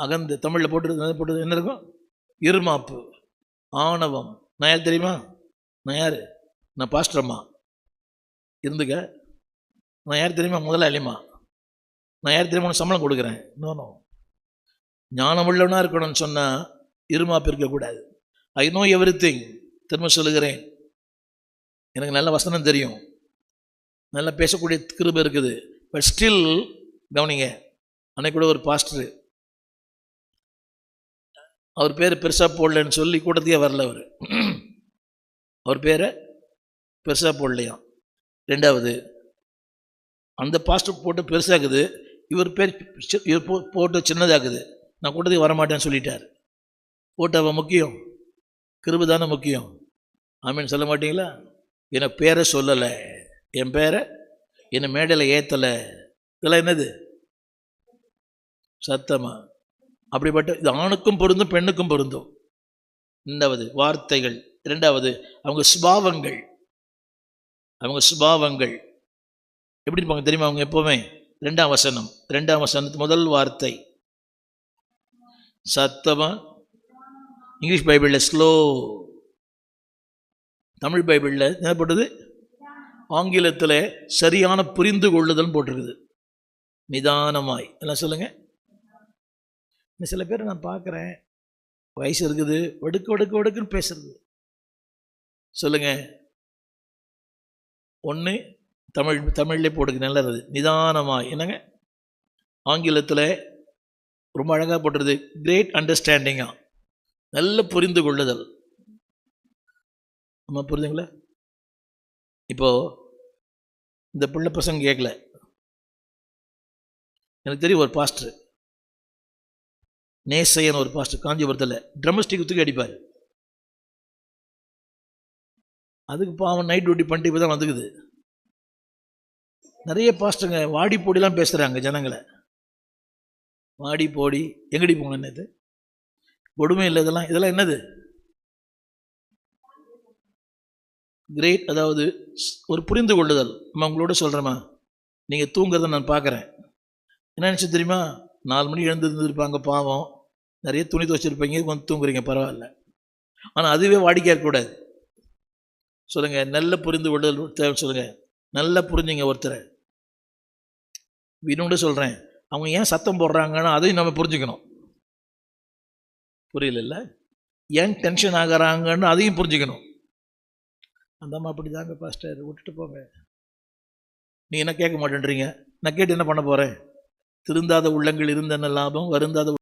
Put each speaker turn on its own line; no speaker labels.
அகந்து தமிழில் போட்டு போட்டது என்ன இருக்கும்? இருமாப்பு. ஆணவம். நான் யார் தெரியுமா? நான் யார்? நான் பாஸ்டரம்மா இருந்துக்க? நான் யார் தெரியுமா? முதலாளிமா நான் யார் தெரியுமா? சம்பளம் கொடுக்குறேன். நோ ஞானம் உள்ளவனாக இருக்கணும்னு சொன்னால் இருமாப்பு இருக்கக்கூடாது. ஐ நோ எவ்ரி திங் திரும்ப சொல்லுகிறேன். எனக்கு நல்ல வசனம் தெரியும். நல்லா பேசக்கூடிய கிருபை இருக்குது. பட் ஸ்டில் கவனிங்க. அன்னைக்கு கூட ஒரு பாஸ்டர் அவர் பேர் பெருசாக போடலன்னு சொல்லி கூட்டத்தையே வரல அவர். அவர் பேரை பெருசாக போடலையாம். ரெண்டாவது அந்த பாஸ்டர் போட்டு பெருசாக்குது இவர் பேர் இவர் போ போட்டு சின்னதாக்குது நான் கூட்டத்துக்கு வரமாட்டேன்னு சொல்லிட்டார். போட்டு அவன் முக்கியம். கிருபு தானே முக்கியம். ஆமீன் சொல்ல மாட்டீங்களா? என்னை பேரை சொல்லலை. என் பேரை என்னை மேடையில் ஏற்றலை இதெல்லாம் என்னது? சத்தமாக அப்படிப்பட்ட இது ஆணுக்கும் பொருந்தும் பெண்ணுக்கும் பொருந்தும். ரெண்டாவது வார்த்தைகள். இரண்டாவது அவங்க சுபாவங்கள். அவங்க சுபாவங்கள். எப்படி இருப்பாங்க தெரியுமா அவங்க எப்போவுமே? ரெண்டாம் வசனம். ரெண்டாம் வசனத்து முதல் வார்த்தை. சத்தமாக இங்கிலீஷ் பைபிளில் ஸ்லோ. தமிழ் பைபிளில் என்ன போட்டது? ஆங்கிலத்தில் சரியான புரிந்து கொள்ளுதல் போட்டிருக்குது. நிதானமாய். எல்லாம் சொல்லுங்கள் சில பேர் நான் பார்க்குறேன். வயசு இருக்குது. ஒடுக்கு ஒடுக்கு ஒடுக்குன்னு பேசுறது. சொல்லுங்க. ஒன்று தமிழ் தமிழ்லேயே போட்டுக்கு நல்லது. நிதானமாக என்னங்க? ஆங்கிலத்தில் ரொம்ப அழகாக போட்டுருது. கிரேட் அண்டர்ஸ்டாண்டிங்காக நல்ல புரிந்து கொள்ளுதல். நம்ம புரிதுங்களா இப்போது இந்த பிள்ளை பசங்க கேட்கல எனக்கு தெரியும் ஒரு பாஸ்டர். நேசையன் ஒரு பாஸ்டர் காஞ்சிபுரத்தில் ட்ரம்ஸ்டிக் தூக்கி அடிப்பார். அதுக்கு பாவம் நைட் டியூட்டி பண்ணிட்டு இப்போ தான் வந்துக்குது நிறைய பாஸ்டருங்க வாடி போடிலாம் பேசுகிறாங்க ஜனங்களை. வாடி போடி எங்கடி போங்க என்னது கொடுமை இல்லை இதெல்லாம். இதெல்லாம் என்னது? கிரேட் அதாவது ஒரு புரிந்து கொள்ளுதல். நம்ம உங்களோட சொல்கிறேம்மா நீங்கள் தூங்குறத நான் பார்க்குறேன். என்ன நினச்சி தெரியுமா? நாலு மணி எழுந்திருந்துருப்பாங்க பாவம். நிறைய துணி துவச்சிருப்பீங்க கொஞ்சம் தூங்குறீங்க பரவாயில்ல. ஆனால் அதுவே வாடிக்கையாக இருக்கக்கூடாது சொல்லுங்கள் நல்ல புரிந்து கொள்ளுதல் தேவை சொல்லுங்கள் நல்லா புரிஞ்சுங்க ஒருத்தரை. இன்னொன்று சொல்கிறேன் அவங்க ஏன் சத்தம் போடுறாங்கன்னா அதையும் நம்ம புரிஞ்சுக்கணும். புரியல ஏன் டென்ஷன் ஆகிறாங்கன்னு அதையும் புரிஞ்சுக்கணும். அந்த அம்மா அப்படி தாங்க பாஸ்டர் விட்டுட்டு போங்க. நீ என்ன கேட்க மாட்டேன்றீங்க? நான் கேட்டு என்ன பண்ண போகிறேன் திருந்தாத உள்ளங்கள் இருந்த லாபம் வருந்தாத